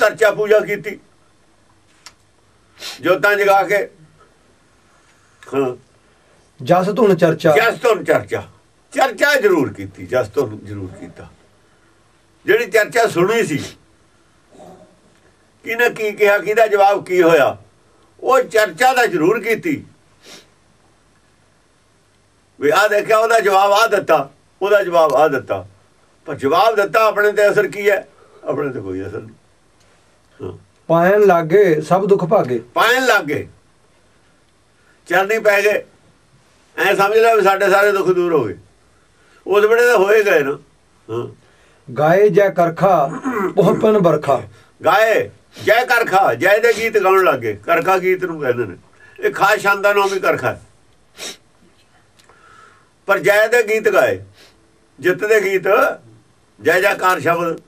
ਚਰਚਾ ਪੂਜਾ ਕੀਤੀ। ਜੋਤਾਂ ਜਗਾ ਕੇ। ਹਾਂ। ਜਸ ਧੁਨ ਚਰਚਾ। ਜਸ ਤੋਂ ਚਰਚਾ। ਚਰਚਾ ਜ਼ਰੂਰ ਕੀਤੀ ਜਸ ਤੋਂ ਜ਼ਰੂਰ ਕੀਤਾ। ਜਿਹੜੀ ਚਰਚਾ ਸੁਣੀ ਸੀ ਕਿਹਨੇ ਕੀ ਕਿਹਾ ਕਿਹਦਾ ਜਵਾਬ ਕੀ ਹੋਇਆ ਉਹ ਚਰਚਾ ਦਾ ਜ਼ਰੂਰ ਕੀਤੀ। ਵੀ ਆ ਦੇਖਿਆ ਉਹਦਾ ਜਵਾਬ ਆ ਦਿੱਤਾ ਉਹਦਾ ਜਵਾਬ ਆ ਦਿੱਤਾ। ਪਰ ਜਵਾਬ ਦਿੱਤਾ ਆਪਣੇ ਤੇ ਅਸਰ ਕੀ ਹੈ? ਆਪਣੇ ਤੇ ਕੋਈ ਅਸਰ ਨਹੀਂ। ਪਾਇਨ ਲਾਗੇ ਸਭ ਦੁੱਖ ਭਾਗੇ। ਪਾਣ ਲੱਗ। ਚਰਨੀ ਪੈ ਗਏ ਐ ਸਮਝ ਲੈ ਵੀ ਸਾਡੇ ਸਾਰੇ ਦੁੱਖ ਦੂਰ ਹੋ ਗਏ। ਉਸ ਵੇਲੇ ਤਾਂ ਹੋਏ ਗਏ ਨਾ। ਗਾਏ ਜੈ ਕਰਖਾ ਪਹੁਪਨ ਬਰਖਾ ਗਾਏ ਜੈ ਕਰਖਾ ਜੈ ਦੇ ਗੀਤ ਗਾਉਣ ਲੱਗੇ। ਕਰਖਾ ਗੀਤ ਨੂੰ ਕਹਿੰਦੇ ਨੇ। ਇਹ ਖਾਸ ਸ਼ਾਨ ਦਾ ਨਾਮ ਵੀ ਕਰਖਾ। ਪਰ ਜੈ ਦੇ ਗੀਤ ਗਾਏ। ਜਿੱਤ ਦੇ ਗੀਤ ਜੈ ਜੈਕਾਰ ਸ਼ਬਦ।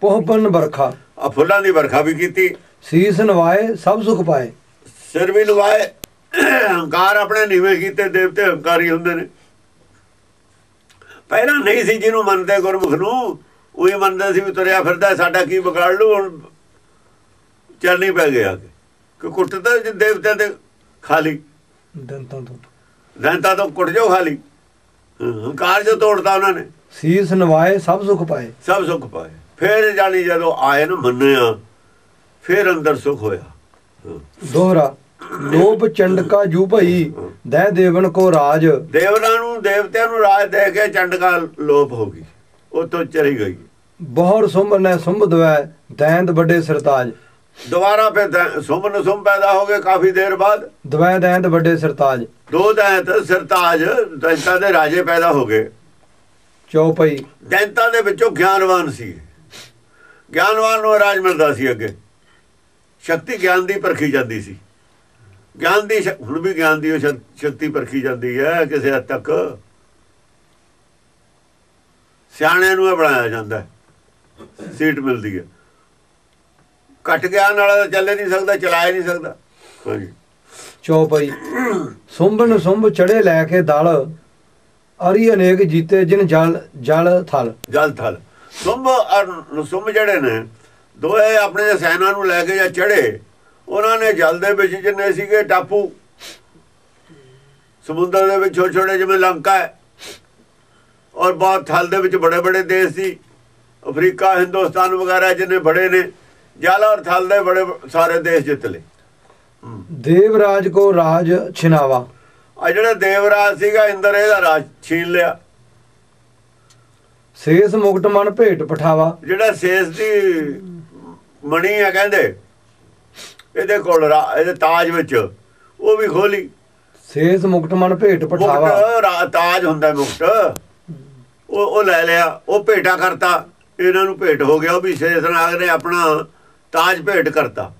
ਪਹੁਪਨ ਬਰਖਾ ਆ ਫੁੱਲਾਂ ਦੀ ਵਰਖਾ ਵੀ ਕੀਤੀ। ਸੀਸ ਨਵਾਏ ਸਭ ਸੁਖ ਪਾਏ। ਸਿਰ ਵੀ ਨਵਾਏ ਹੰਕਾਰ ਆਪਣੇ ਨੀਵੇਂ ਕੀਤੇ ਦੇਵਤੇ ਹੰਕਾਰੀ ਹੁੰਦੇ ਨੇ। ਪਹਿਲਾਂ ਨਹੀਂ ਸੀ ਜਿਹਨੂੰ ਮੰਨਦੇ ਗੁਰਮੁਖ ਨੂੰ ਉਹੀ ਮੰਨਦੇ ਸੀ ਵੀ ਤੁਰਿਆ ਫਿਰਦਾ ਸਾਡਾ ਕੀ ਵਿਗਾੜ ਲੂ ਹੁਣ ਚਰਨੀ ਪੈ ਗਿਆ ਕਿ ਕੁੱਟ ਤਾਂ ਜੇ ਦੇਵਤਿਆਂ ਦੇ ਖਾਲੀ। ਦੰਤਾਂ ਤੋਂ ਦੰਤਾ ਤੋਂ ਕੁੱਟ ਜਾਓ ਖਾਲੀ। ਹਾਂ, ਹੰਕਾਰ ਜੋ ਤੋੜਦਾ ਉਹਨਾਂ ਨੇ। ਸੀਸ ਨਵਾਏ ਸਭ ਸੁਖ ਪਾਏ। ਸਭ ਸੁੱਖ ਪਾਏ। ਫਿਰ ਜਾਣੀ ਜਦੋਂ ਆਏ ਨਾ ਮੰਨਿਆ ਫਿਰ ਅੰਦਰ ਸੁਖ ਹੋਇਆ। ਦੋਹਰਾ ਲੋਭ ਚੰਡਕਾ ਜੂ ਭਈ ਦੈ ਦੇਵਨ ਕੋ ਰਾਜ। ਦੇਵਰਾਂ ਨੂੰ ਦੇਵਤਿਆਂ ਨੂੰ ਰਾਜ ਦੇ ਕੇ ਚੰਡਕਾ ਲੋਪ ਹੋ ਗਈ। ਉਹ ਤੋਂ ਚਲੀ ਗਈ। ਬਹੁਰ ਸੁੰਭ ਨੇ ਸੁੰਭ ਦਵੈ ਦੈਂਦ ਵੱਡੇ ਸਰਤਾਜ। ਦੁਬਾਰਾ ਫਿਰ ਸੁਮਨ ਸੁਮ ਪੈਦਾ ਹੋ ਗਏ ਕਾਫੀ ਦੇਰ ਬਾਅਦ। ਦਵੈ ਦੈਂਦ ਵੱਡੇ ਸਰਤਾਜ। ਦੋ ਦੈਂਤ ਸਰਤਾਜ ਦੈਂਤਾਂ ਦੇ ਰਾਜੇ ਪੈਦਾ ਹੋ ਗਏ। ਚੌਪਈ ਦੈਂਤਾਂ ਦੇ ਵਿੱਚੋਂ ਗਿਆਨਵਾਨ ਸੀ। ਗਿਆਨਵਾਨ ਨੂੰ ਰਾਜ ਮਿਲਦਾ ਸੀ ਅੱਗੇ। ਸ਼ਕਤੀ ਗਿਆਨ ਦੀ ਪਰਖੀ ਜਾਂਦੀ ਸੀ। ਗਿਆਨ ਦੀ ਹੁਣ ਵੀ ਗਿਆਨ ਦੀ ਉਹ ਸ਼ਕ- ਸ਼ਕਤੀ ਪਰਖੀ ਜਾਂਦੀ ਹੈ ਕਿਸੇ ਹੱਦ ਤੱਕ। ਸਿਆਣੇ ਨੂੰ ਬਣਾਇਆ ਜਾਂਦਾ। ਸੀਟ ਮਿਲਦੀ ਹੈ। ਘਟ ਗਿਆਨ ਵਾਲਾ ਚੱਲੇ ਨਹੀਂ ਸਕਦਾ ਚਲਾਏ ਨਹੀਂ ਸਕਦਾ। ਹਾਂਜੀ। ਚੌਪਈ ਸੁੰਭਨ ਸੁੰਭ ਚੜੇ ਲੈ ਕੇ ਦਲ ਅਰੀ ਅਨੇਕ ਜੀਤੇ ਜਿਨ ਜਲ ਜਲ ਥਲ। ਜਲ ਥਲ। ਸੁੰਭ ਔਰ ਸੁੰਭ ਜਿਹੜੇ ਨੇ ਦੋਏ ਆਪਣੇ ਸੈਨਾ ਨੂੰ ਲੈ ਕੇ ਜਾਂ ਚੜੇ ਉਹਨਾਂ ਨੇ ਜਲ ਦੇ ਵਿੱਚ ਜਿੰਨੇ ਸੀਗੇ ਟਾਪੂ ਸਮੁੰਦਰ ਦੇ ਵਿੱਚ ਛੋਟੇ ਛੋਟੇ ਜਿਵੇਂ ਲੰਕਾ ਹੈ ਔਰ ਬਹੁਤ ਥਲ ਦੇ ਵਿੱਚ ਬੜੇ ਬੜੇ ਦੇਸ਼ ਸੀ ਅਫਰੀਕਾ ਹਿੰਦੁਸਤਾਨ ਵਗੈਰਾ ਜਿੰਨੇ ਬੜੇ ਨੇ ਜਲ ਔਰ ਥਲ ਦੇ ਬੜੇ ਸਾਰੇ ਦੇਸ਼ ਜਿੱਤ ਲਏ। ਦੇਵਰਾਜ ਕੋ ਰਾਜ ਛਿਨਾਵਾ। ਆ ਜਿਹੜਾ ਦੇਵਰਾਜ ਸੀਗਾ ਇੰਦਰ ਇਹਦਾ ਰਾਜ ਛੀਨ ਲਿਆ। ਸੇਸ ਮੁਕਟ ਮਨ ਭੇਟ ਪਠਾਵਾ। ਜਿਹੜਾ ਸੇਸ ਦੀ ਮਣੀ ਆ ਕਹਿੰਦੇ ਇਹਦੇ ਕੋਲ ਇਹਦੇ ਤਾਜ ਵਿੱਚ ਉਹ ਵੀ ਖੋਲੀ। ਸੇਸ ਮੁਕਟ ਮਨ ਭੇਟ ਪਠਾਵਾ। ਤਾਜ ਹੁੰਦਾ ਮੁਕਟ। ਉਹ ਉਹ ਲੈ ਲਿਆ ਉਹ ਭੇਟਾ ਕਰਤਾ। ਇਹਨਾਂ ਨੂੰ ਭੇਟ ਹੋ ਗਿਆ ਉਹ ਵੀ ਸੇਸ ਨਾਗ ਨੇ ਆਪਣਾ ਤਾਜ ਭੇਟ ਕਰਤਾ।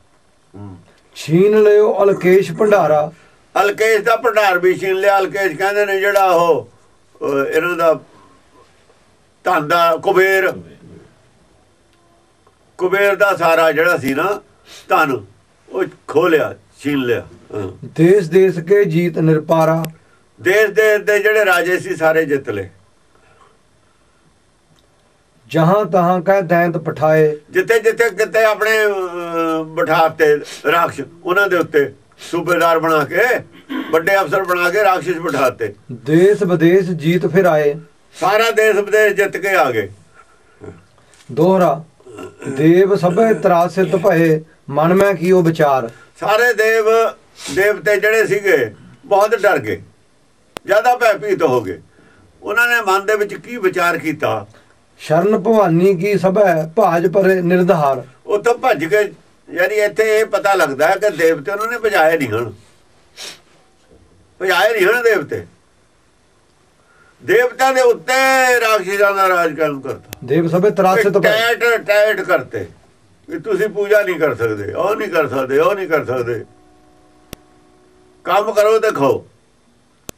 ਛੀਨ ਲਿਓ ਅਲਕੇਸ਼ ਭੰਡਾਰਾ। ਅਲਕੇਸ਼ ਦਾ ਭੰਡਾਰ ਵੀ ਛੀਨ ਲਿਆ। ਅਲਕੇਸ਼ ਕਹਿੰਦੇ ਨੇ ਜਿਹੜਾ ਉਹ ਇਹਨਾਂ ਦਾ ਧਨ ਦਾ ਕੁਬੇਰ। ਕੁਬੇਰ ਦਾ ਸਾਰਾ ਜਿਹੜਾ ਸੀ ਨਾ ਧਨ ਉਹ ਖੋ ਲਿਆ ਛੀਨ ਲਿਆ। ਦੇਸ ਦੇਸ ਕੇ ਜੀਤ ਨਿਰਪਾਰਾ। ਦੇਸ਼ ਦੇ ਦੇ ਜਿਹੜੇ ਰਾਜੇ ਸੀ ਸਾਰੇ ਜਿੱਤ ਲਏ। ਜਹਾਂ ਤਹਾਂ ਕਹ ਦੈਂਤ ਪਠਾਏ। ਜਿੱਥੇ ਜਿੱਥੇ ਕਿਤੇ ਆਪਣੇ ਬਿਠਾਤੇ ਰਾਖਸ਼ ਉਹਨਾਂ ਦੇ ਉੱਤੇ ਸੂਬੇਦਾਰ ਬਣਾ ਕੇ ਵੱਡੇ ਅਫਸਰ ਬਣਾ ਕੇ ਰਾਖਸ਼ ਬਿਠਾਤੇ। ਦੇਸ ਵਿਦੇਸ਼ ਜੀਤ ਫਿਰ ਆਏ। ਸਾਰਾ ਦੇਸ਼ ਵਿਦੇਸ਼ ਜਿੱਤ ਕੇ ਆ ਗਏ। ਦੋਹਰਾ। ਦੇਵ ਸਭੇ ਤਰਾਸਿਤ ਭਏ ਮਨ ਮੈਂ ਕੀਓ ਵਿਚਾਰ। ਸਾਰੇ ਦੇਵ ਦੇਵਤੇ ਜਿਹੜੇ ਸੀਗੇ ਬਹੁਤ ਡਰ ਗਏ। ਜ਼ਿਆਦਾ ਭੈਭੀਤ ਹੋ ਗਏ। ਉਹਨਾਂ ਨੇ ਮਨ ਦੇ ਵਿੱਚ ਕੀ ਵਿਚਾਰ ਕੀਤਾ? ਸ਼ਰਨ ਭਵਾਨੀ ਕੀ ਸਭੈ ਭਾਜ ਪਰੇ ਨਿਰਧਾਰ। ਉੱਥੋਂ ਭੱਜ ਕੇ ਯਾਨੀ ਇੱਥੇ ਇਹ ਪਤਾ ਲੱਗਦਾ ਕਿ ਦੇਵਤੇ ਉਹਨਾਂ ਨੇ ਭਜਾਏ ਨਹੀਂ ਹਨ। ਭਜਾਏ ਨਹੀਂ ਹਨ ਦੇਵਤੇ। ਦੇਵਤਿਆਂ ਦੇ ਉੱਤੇ ਰਾਖਸ਼ਾਂ ਦਾ ਰਾਜ ਕੰਮ ਕਰਤਾ। ਦੇਵ ਸਭੇ ਤਰਾਸਿਤ ਭਏ ਟੈਟ ਟੈਟ ਕਰਤੇ। ਵੀ ਤੁਸੀਂ ਪੂਜਾ ਨਹੀਂ ਕਰ ਸਕਦੇ ਉਹ ਨਹੀਂ ਕਰ ਸਕਦੇ ਉਹ ਨਹੀਂ ਕਰ ਸਕਦੇ। ਕੰਮ ਕਰੋ ਤੇ ਖਾਓ।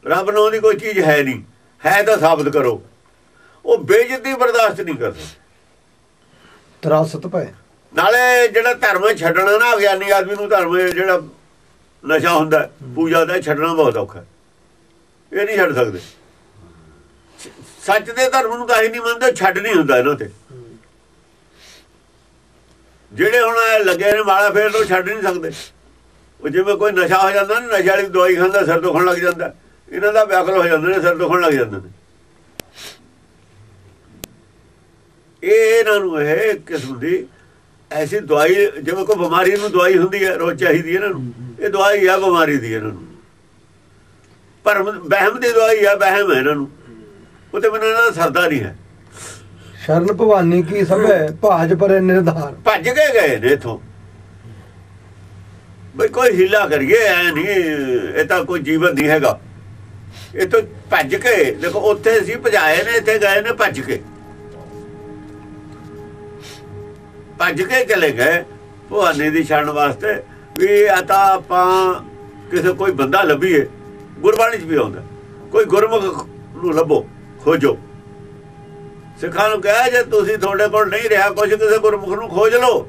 ਰੱਬ ਨੂੰ ਦੀ ਕੋਈ ਚੀਜ਼ ਹੈ ਨਹੀਂ ਹੈ ਤਾਂ ਸਾਬਤ ਕਰੋ। ਉਹ ਬੇਇੱਜ਼ਤੀ ਬਰਦਾਸ਼ਤ ਨਹੀਂ ਕਰ ਸਕਦੇ। ਤਰਾਸਿਤ ਭਏ ਨਾਲੇ ਜਿਹੜਾ ਧਰਮ ਛੱਡਣਾ ਨਾ ਅਗਿਆਨੀ ਆਦਮੀ ਨੂੰ ਧਰਮ ਜਿਹੜਾ ਨਸ਼ਾ ਹੁੰਦਾ ਪੂਜਾ ਦਾ ਛੱਡਣਾ ਬਹੁਤ ਔਖਾ। ਇਹ ਨਹੀਂ ਛੱਡ ਸਕਦੇ। ਸੱਚ ਦੇ ਧਰਮ ਨੂੰ ਤਾਂ ਹੀ ਨਹੀਂ ਮੰਨਦੇ, ਛੱਡ ਨਹੀਂ ਹੁੰਦਾ ਇਹਨਾਂ ਤੇ। ਜਿਹੜੇ ਹੁਣ ਲੱਗੇ ਨੇ ਮਾਲਾ ਫੇਰ ਤੋਂ ਛੱਡ ਨਹੀਂ ਸਕਦੇ। ਉਹ ਜਿਵੇਂ ਕੋਈ ਨਸ਼ਾ ਹੋ ਜਾਂਦਾ ਨਾ, ਨਸ਼ੇ ਵਾਲੀ ਦਵਾਈ ਖਾਂਦਾ, ਸਿਰ ਦੁਖਣ ਲੱਗ ਜਾਂਦਾ। ਇਹਨਾਂ ਦਾ ਵਿਆਕਲ ਹੋ ਜਾਂਦੇ ਨੇ, ਸਿਰ ਦੁਖਣ ਲੱਗ ਜਾਂਦੇ ਨੇ। ਇਹ ਇਹਨਾਂ ਨੂੰ ਇਹ ਕਿਸਮ ਦੀ ਐਸੀ ਦਵਾਈ, ਜਿਵੇਂ ਕੋਈ ਬਿਮਾਰੀ ਨੂੰ ਦਵਾਈ ਹੁੰਦੀ ਹੈ, ਰੋਜ਼ ਚਾਹੀਦੀ ਹੈ ਇਹਨਾਂ ਨੂੰ। ਇਹ ਦਵਾਈ ਆ ਬਿਮਾਰੀ ਦੀ ਇਹਨਾਂ ਨੂੰ। ਪਰ ਵਹਿਮ ਦੀ ਦਵਾਈ ਆ, ਵਹਿਮ ਹੈ ਇਹਨਾਂ ਨੂੰ। ਉਹਦੇ ਬਿਨਾਂ ਇਹਨਾਂ ਦਾ ਸਰਦਾ ਨਹੀਂ ਹੈ। ਸ਼ਰਨ ਭਵਾਨੀ ਕੀ ਸਭੈ ਭਾਜ ਪਰੇ ਨਿਰਧਾਰ। ਭੱਜ ਕੇ ਗਏ ਨੇ ਇਥੋਂ। ਬਈ ਕੋਈ ਹਿੱਲਾ ਕਰੀਏ ਐ ਨਹੀਂ ਇਹ ਤਾਂ ਕੋਈ ਜੀਵਨ ਨਹੀਂ ਹੈਗਾ। ਇਹ ਤਾਂ ਭੱਜ ਕੇ ਦੇਖੋ ਉੱਥੇ ਸੀ ਭਜਾਏ ਨੇ ਇੱਥੇ ਗਏ ਨੇ ਭੱਜ ਕੇ। ਭੱਜ ਕੇ ਚਲੇ ਗਏ ਭਵਾਨੀ ਦੀ ਛੜਨ ਵਾਸਤੇ ਵੀ ਆ ਤਾਂ ਆਪਾਂ ਕਿਸੇ ਕੋਈ ਬੰਦਾ ਲੱਭੀਏ। ਗੁਰਬਾਣੀ 'ਚ ਵੀ ਆਉਂਦਾ ਕੋਈ ਗੁਰਮੁਖ ਨੂੰ ਲੱਭੋ। ਖੋਜੋ। ਸਿੱਖਾਂ ਨੂੰ ਕਹੇ ਜੇ ਤੁਸੀਂ ਤੁਹਾਡੇ ਕੋਲ ਨਹੀਂ ਰਿਹਾ ਕੁਝ ਕਿਸੇ ਗੁਰਮੁਖ ਨੂੰ ਖੋਜ ਲਓ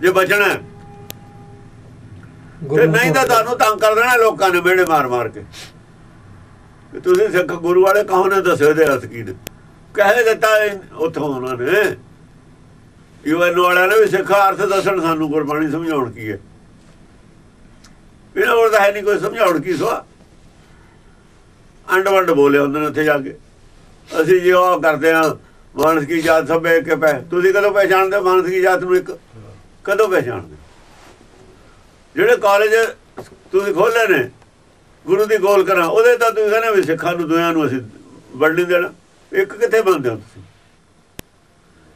ਜੇ ਬਚਣਾ। ਤੇ ਨਹੀਂ ਤਾਂ ਤੁਹਾਨੂੰ ਤੰਗ ਕਰ ਦੇਣਾ ਲੋਕਾਂ ਨੇ ਮੇੜੇ ਮਾਰ ਮਾਰ ਕੇ। ਕਿ ਤੁਸੀਂ ਸਿੱਖ ਗੁਰੂ ਵਾਲੇ ਕਹੋ ਨੇ ਦੱਸਿਓ ਦੇ ਅਰਥ ਕੀ ਨੇ? ਕਹਿ ਦਿੱਤਾ ਉੱਥੋਂ ਉਹਨਾਂ ਨੇ। ਯੂਐਨ ਵਾਲਿਆਂ ਨੇ ਵੀ ਸਿੱਖ ਅਰਥ ਦੱਸਣ ਸਾਨੂੰ ਗੁਰਬਾਣੀ ਸਮਝਾਉਣ ਕੀ ਹੈ? ਇਹਨਾਂ ਕੋਲ ਤਾਂ ਹੈ ਨਹੀਂ ਕੋਈ ਸਮਝਾਉਣ ਕੀ ਸੋ ਅੰਡ ਵੰਡ ਬੋਲੇ ਉਹਨਾਂ ਨੇ ਉੱਥੇ ਜਾ ਕੇ। ਅਸੀਂ ਜੀ ਉਹ ਕਰਦੇ ਆ ਮਾਨਸ ਕੀ ਜਾਤ ਸਭੇ ਕੇ ਪੈ, ਤੁਸੀਂ ਕਦੋਂ ਪਹਿਚਾਣਦੇ ਹੋ ਮਾਨਸ ਕੀ ਜਾਤ ਨੂੰ ਇੱਕ? ਕਦੋਂ ਪਹਿਚਾਣਦੇ ਜਿਹੜੇ ਕਾਲਜ ਤੁਸੀਂ ਖੋਲੇ ਨੇ, ਗੁਰੂ ਦੀ ਗੋਲ ਕਰਾਂ, ਉਹਦੇ ਤਾਂ ਤੁਸੀਂ ਕਹਿੰਦੇ ਵੀ ਸਿੱਖਾਂ ਨੂੰ, ਦੁਨੀਆਂ ਨੂੰ ਅਸੀਂ ਵੜ ਨਹੀਂ ਦੇਣਾ। ਇੱਕ ਕਿੱਥੇ ਮੰਨਦੇ ਹੋ ਤੁਸੀਂ?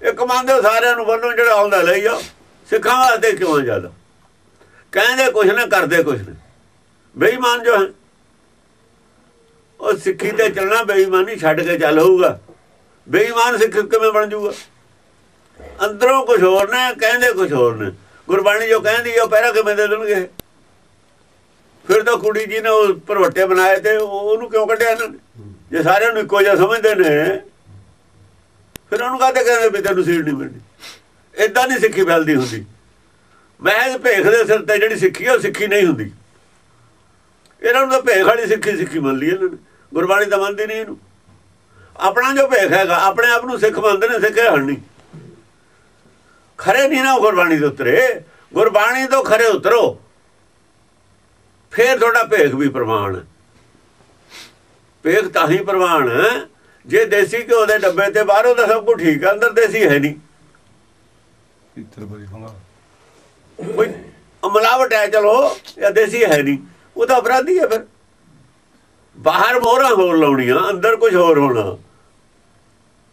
ਇੱਕ ਮੰਨਦੇ ਹੋ ਸਾਰਿਆਂ ਨੂੰ ਵੱਲੋਂ ਜਿਹੜਾ ਆਉਂਦਾ ਲਈ ਜਾਓ ਸਿੱਖਾਂ ਵਾਸਤੇ ਕਿਉਂ ਜ਼ਿਆਦਾ? ਕਹਿੰਦੇ ਕੁਛ ਨਾ, ਕਰਦੇ ਕੁਛ ਨਾ। ਬੇਈਮਾਨ ਜੋ ਹੈ ਉਹ ਸਿੱਖੀ ਤੇ ਚੱਲਣਾ, ਬੇਈਮਾਨੀ ਛੱਡ ਕੇ ਚੱਲ ਹੋਊਗਾ। ਬੇਈਮਾਨ ਸਿੱਖ ਕਿਵੇਂ ਬਣ ਜਾਊਗਾ ਅੰਦਰੋਂ ਕੁਝ ਹੋਰ ਨੇ, ਕਹਿੰਦੇ ਕੁਝ ਹੋਰ ਨੇ। ਗੁਰਬਾਣੀ ਜੋ ਕਹਿੰਦੀ ਉਹ ਪਹਿਰਾ ਕਿਵੇਂ ਦੇ ਦੇਣਗੇ? ਫਿਰ ਤਾਂ ਕੁੜੀ ਜੀ ਨੇ ਉਹ ਭਰਵੱਟੇ ਬਣਾਏ ਤੇ ਉਹਨੂੰ ਕਿਉਂ ਕੱਢਿਆ ਇਹਨਾਂ ਨੇ? ਜੇ ਸਾਰਿਆਂ ਨੂੰ ਇੱਕੋ ਜਿਹਾ ਸਮਝਦੇ ਨੇ, ਫਿਰ ਉਹਨੂੰ ਕਹਤੇ ਕਹਿੰਦੇ ਵੀ ਤੈਨੂੰ ਸੀਟ ਨਹੀਂ ਮਿਲਣੀ? ਇਦਾਂ ਨਹੀਂ ਸਿੱਖੀ ਫੈਲਦੀ ਹੁੰਦੀ। ਮੈਂ ਭੇਖ ਦੇ ਸਿਰ ਤੇ ਜਿਹੜੀ ਸਿੱਖੀ ਉਹ ਸਿੱਖੀ ਨਹੀਂ ਹੁੰਦੀ। ਇਹਨਾਂ ਨੂੰ ਤਾਂ ਭੇਖ ਵਾਲੀ ਸਿੱਖੀ ਸਿੱਖੀ ਮੰਨ ਲਈ ਇਹਨਾਂ ਨੇ। ਗੁਰਬਾਣੀ ਤਾਂ ਮੰਨਦੀ ਨਹੀਂ ਇਹਨੂੰ। ਆਪਣਾ ਜੋ ਭੇਖ ਹੈਗਾ ਆਪਣੇ ਆਪ ਨੂੰ ਸਿੱਖ ਮੰਨਦੇ ਨੇ ਸਿੱਖੇ ਹਣ ਨਹੀਂ। ਖਰੇ ਨਹੀਂ ਨਾ ਗੁਰਬਾਣੀ ਦੇ ਉਤਰੇ। ਗੁਰਬਾਣੀ ਤੋਂ ਖਰੇ ਉਤਰੋ। ਫੇਰ ਤੁਹਾਡਾ ਭੇਖ ਵੀ ਪ੍ਰਮਾਣ। ਭੇਖ ਤਾਂ ਹੀ ਪ੍ਰਮਾਣ ਜੇ ਦੇਸੀ ਘਿਓ ਦੇ ਡੱਬੇ ਤੇ ਬਾਹਰੋਂ ਤਾਂ ਸਭ ਕੁਝ ਠੀਕ ਹੈ ਅੰਦਰ ਦੇਸੀ ਹੈ ਨਹੀਂ। ਕੋਈ ਮਿਲਾਵਟ ਹੈ ਚਲੋ ਜਾਂ ਦੇਸੀ ਹੈ ਨਹੀਂ। ਉਹ ਤਾਂ ਅਪਰਾਧੀ ਹੈ ਫਿਰ। ਬਾਹਰ ਮੋਹਰਾਂ ਹੋਰ ਲਾਉਣੀਆਂ, ਅੰਦਰ ਕੁਝ ਹੋਰ ਹੋਣਾ।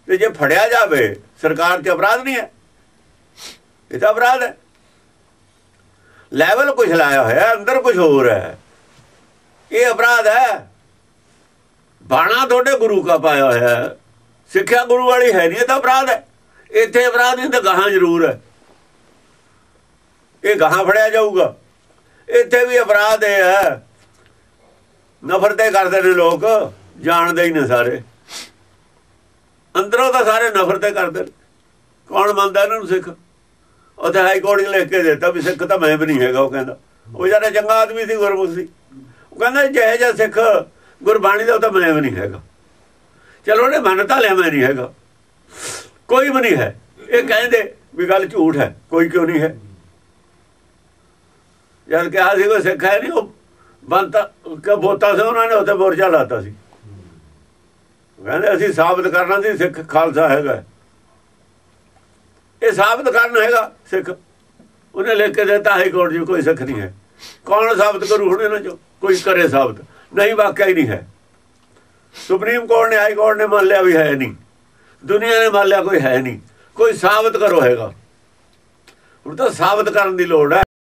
ਤੇ ਜੇ ਫੜਿਆ ਜਾਵੇ, ਸਰਕਾਰ ਤੇ ਅਪਰਾਧ ਨਹੀਂ ਹੈ। ਇਹ ਤਾਂ ਅਪਰਾਧ ਹੈ। ਲੈਵਲ ਕੁਝ ਲਾਇਆ ਹੋਇਆ, ਅੰਦਰ ਕੁਝ ਹੋਰ ਹੈ। ਇਹ ਅਪਰਾਧ ਹੈ। ਬਾਣਾ ਤੁਹਾਡੇ ਗੁਰੂ ਕਾ ਪਾਇਆ ਹੋਇਆ ਹੈ। ਸਿੱਖਿਆ ਗੁਰੂ ਵਾਲੀ ਹੈ ਨਹੀਂ, ਇਹ ਤਾਂ ਅਪਰਾਧ ਹੈ। ਇੱਥੇ ਅਪਰਾਧ ਨਹੀਂ ਤਾਂ ਗਾਹਾਂ ਜ਼ਰੂਰ ਹੈ। ਇਹ ਗਾਹਾਂ ਫੜਿਆ ਜਾਊਗਾ। ਇੱਥੇ ਵੀ ਅਪਰਾਧ ਇਹ ਹੈ। ਨਫ਼ਰਤੇ ਕਰਦੇ ਨੇ ਲੋਕ, ਜਾਣਦੇ ਹੀ ਨੇ ਸਾਰੇ। ਅੰਦਰੋਂ ਤਾਂ ਸਾਰੇ ਨਫ਼ਰਤੇ ਕਰਦੇ ਨੇ। ਕੌਣ ਮੰਨਦਾ ਇਹਨਾਂ ਨੂੰ ਸਿੱਖ? ਉੱਥੇ ਹਾਈ ਕੋਰਟ ਨੇ ਲਿਖ ਕੇ ਦਿੱਤਾ ਵੀ ਸਿੱਖ ਤਾਂ ਮੈਂ ਵੀ ਨਹੀਂ ਹੈਗਾ, ਉਹ ਕਹਿੰਦਾ। ਉਹ ਜਿਹੜਾ ਚੰਗਾ ਆਦਮੀ ਸੀ, ਗੁਰਮੁਖ ਸੀ। ਉਹ ਕਹਿੰਦਾ ਜਿਹੇ ਜਿਹਾ ਸਿੱਖ ਗੁਰਬਾਣੀ ਦਾ, ਉਹ ਤਾਂ ਮੈਂ ਵੀ ਨਹੀਂ ਹੈਗਾ। ਚਲੋ ਉਹਨੇ ਮੰਨ ਤਾਂ ਲਿਆ, ਮੈਂ ਨਹੀਂ ਹੈਗਾ। ਕੋਈ ਵੀ ਨਹੀਂ ਹੈ। ਇਹ ਕਹਿੰਦੇ ਵੀ ਗੱਲ ਝੂਠ ਹੈ, ਕੋਈ ਕਿਉਂ ਨਹੀਂ ਹੈ। ਜਦ ਕਿਹਾ ਸੀ ਕੋਈ ਸਿੱਖ ਹੈ ਨਹੀਂ, ਉਹ ਬੰਤਾ ਕਿ ਸੀ, ਉਹਨਾਂ ਨੇ ਉੱਥੇ ਮੋਰਚਾ ਲਾਤਾ ਸੀ। ਕਹਿੰਦੇ ਅਸੀਂ ਸਾਬਤ ਕਰਨਾ ਸੀ ਸਿੱਖ ਖਾਲਸਾ ਹੈਗਾ। ਇਹ ਸਾਬਤ ਕਰਨ ਹੈਗਾ ਸਿੱਖ। ਉਹਨੇ ਲਿਖ ਕੇ ਦਿੱਤਾ ਹਾਈ ਕੋਰਟ ਜੀ ਕੋਈ ਸਿੱਖ ਨਹੀਂ ਹੈ। ਕੌਣ ਸਾਬਤ ਕਰੂ ਹੁਣ ਇਹਨਾਂ ਚੋਂ? ਕੋਈ ਕਰੇ ਸਾਬਤ। ਨਹੀਂ, ਵਾਕਿਆ ਹੀ ਨਹੀਂ ਹੈ। ਸੁਪਰੀਮ ਕੋਰਟ ਨੇ ਹਾਈ ਕੋਰਟ ਨੇ ਮੰਨ ਲਿਆ ਵੀ ਹੈ ਨਹੀਂ। ਦੁਨੀਆ ਨੇ ਮੰਨ ਲਿਆ ਕੋਈ ਹੈ ਨਹੀਂ। ਕੋਈ ਸਾਬਤ ਕਰੋ ਹੈਗਾ। ਹੁਣ ਤਾਂ ਸਾਬਤ ਕਰਨ ਦੀ ਲੋੜ ਹੈ।